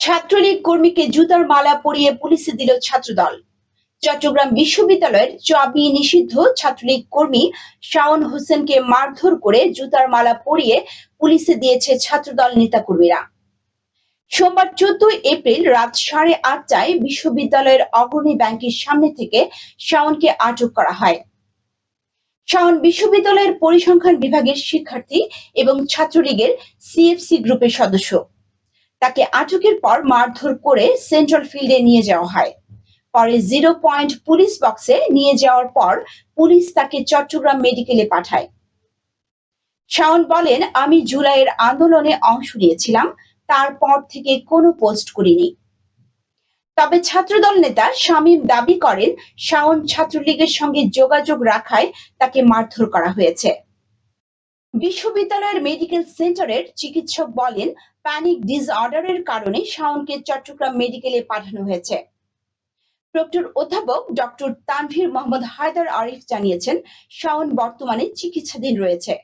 ছাত্রলীগ কর্মীকে জুতার মালা পরিয়ে পুলিশে দিল ছাত্রদল। চট্টগ্রাম বিশ্ববিদ্যালয়ের চাবি নিষিদ্ধ ছাত্রলীগ কর্মী শাওন হোসেনকে মারধর করে জুতার মালা পরিয়ে পুলিশে দিয়েছে ছাত্রদল নেতাকর্মীরা। সোমবার চোদ্দ এপ্রিল রাত সাড়ে আটটায় বিশ্ববিদ্যালয়ের অগ্রণী ব্যাংকের সামনে থেকে শাওনকে আটক করা হয়। শাওন বিশ্ববিদ্যালয়ের পরিসংখ্যান বিভাগের শিক্ষার্থী এবং ছাত্রলীগের সিএফসি গ্রুপের সদস্য। তাকে আটকের পর মারধর করে সেন্ট্রাল ফিল্ডে নিয়ে যাওয়া হয়। পরে জিরো পয়েন্ট পুলিশ বক্সে নিয়ে যাওয়ার পর পুলিশ তাকে চট্টগ্রাম মেডিকেলে পাঠায়। শাওন বলেন, আমি জুলাইয়ের আন্দোলনে অংশ নিয়েছিলাম, তারপর থেকে কোনো পোস্ট করিনি। তবে ছাত্রদল নেতা শামীম দাবি করেন, শাওন ছাত্রলীগের সঙ্গে যোগাযোগ রাখায় তাকে মারধর করা হয়েছে। বিশ্ববিদ্যালয়ের মেডিকেল সেন্টারের চিকিৎসক বলেন, প্যানিক ডিসঅর্ডারের কারণে শাওনকে চট্টগ্রাম মেডিকেলে পাঠানো হয়েছে। প্রক্টর অধ্যাপক ডক্টর তানভীর মোহাম্মদ হায়দার আরিফ জানিয়েছেন, শাওন বর্তমানে চিকিৎসাধীন রয়েছে।